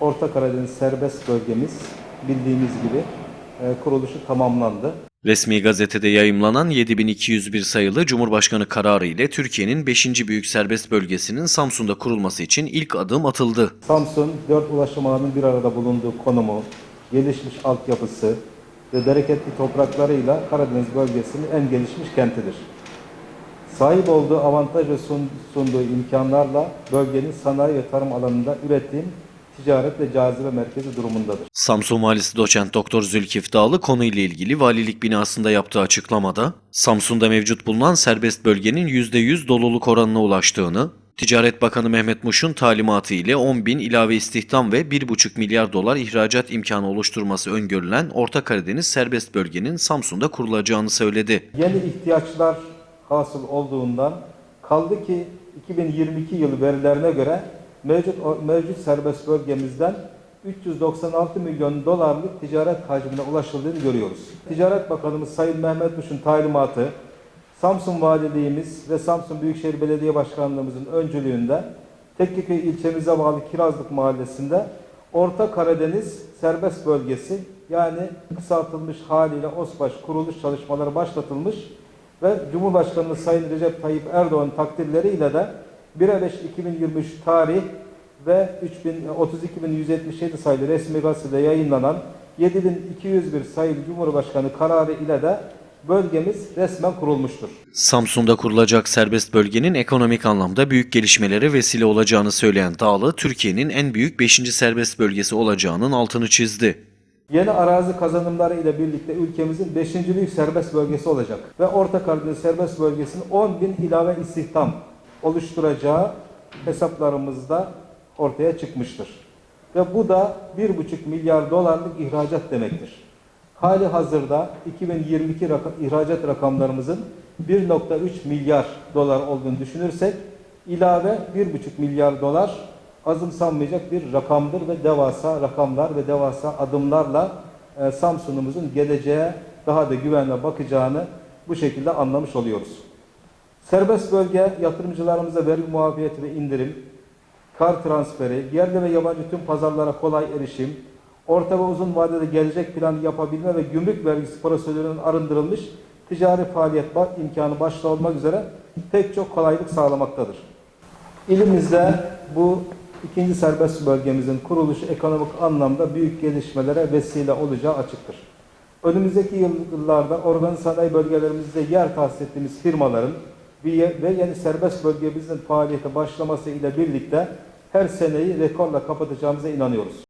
Orta Karadeniz serbest bölgemiz bildiğimiz gibi e, kuruluşu tamamlandı. Resmi gazetede yayımlanan 7201 sayılı Cumhurbaşkanı kararı ile Türkiye'nin 5. büyük serbest bölgesinin Samsun'da kurulması için ilk adım atıldı. Samsun, dört ulaşım ağının bir arada bulunduğu konumu, gelişmiş altyapısı ve bereketli topraklarıyla Karadeniz bölgesinin en gelişmiş kentidir. Sahip olduğu avantaj ve sun- sunduğu imkanlarla bölgenin sanayi ve tarım alanında üretim, ticaret ve cazibe merkezi durumundadır. Samsun Valisi Doçent Doktor Zülkif Dağlı konuyla ilgili valilik binasında yaptığı açıklamada, Samsun'da mevcut bulunan serbest bölgenin %100 doluluk oranına ulaştığını, Ticaret Bakanı Mehmet Muş'un talimatı ile 10 bin ilave istihdam ve 1,5 milyar dolar ihracat imkanı oluşturması öngörülen Orta Karadeniz serbest bölgenin Samsun'da kurulacağını söyledi. Yeni ihtiyaçlar hasıl olduğundan kaldı ki 2022 yılı verilerine göre mevcut mevcut serbest bölgemizden 396 milyon dolarlık ticaret hacmine ulaşıldığını görüyoruz. Ticaret Bakanımız Sayın Mehmet Muş'un talimatı Samsun Valiliğimiz ve Samsun Büyükşehir Belediye Başkanlığımızın öncülüğünde Tekkeköy ilçemize bağlı Kirazlık Mahallesi'nde Orta Karadeniz Serbest Bölgesi yani kısaltılmış haliyle OSBAŞ kuruluş çalışmaları başlatılmış ve Cumhurbaşkanımız Sayın Recep Tayyip Erdoğan takdirleriyle de 1'e 5 2023 tarih ve 32377 sayılı resmi gazetede yayınlanan 7201 sayılı Cumhurbaşkanı kararı ile de bölgemiz resmen kurulmuştur. Samsun'da kurulacak serbest bölgenin ekonomik anlamda büyük gelişmelere vesile olacağını söyleyen Dağlı, Türkiye'nin en büyük 5. serbest bölgesi olacağının altını çizdi. Yeni arazi kazanımları ile birlikte ülkemizin 5. büyük serbest bölgesi olacak ve Orta Karadeniz serbest bölgesinin 10 bin ilave istihdam oluşturacağı hesaplarımızda ortaya çıkmıştır. Ve bu da 1,5 milyar dolarlık ihracat demektir. Hali hazırda 2022 raka, ihracat rakamlarımızın 1.3 milyar dolar olduğunu düşünürsek ilave 1.5 milyar dolar azımsanmayacak bir rakamdır ve devasa rakamlar ve devasa adımlarla e, Samsun'umuzun geleceğe daha da güvenle bakacağını bu şekilde anlamış oluyoruz. Serbest bölge yatırımcılarımıza vergi muafiyeti ve indirim, kar transferi, yerli ve yabancı tüm pazarlara kolay erişim, orta ve uzun vadede gelecek planı yapabilme ve gümrük vergisi prosedürünün arındırılmış ticari faaliyet imkanı başta olmak üzere pek çok kolaylık sağlamaktadır. İlimizde bu ikinci serbest bölgemizin kuruluşu ekonomik anlamda büyük gelişmelere vesile olacağı açıktır. Önümüzdeki yıllarda organ sanayi bölgelerimizde yer tahsis ettiğimiz firmaların ve yeni serbest bölgemizin faaliyete başlaması ile birlikte her seneyi rekorla kapatacağımıza inanıyoruz.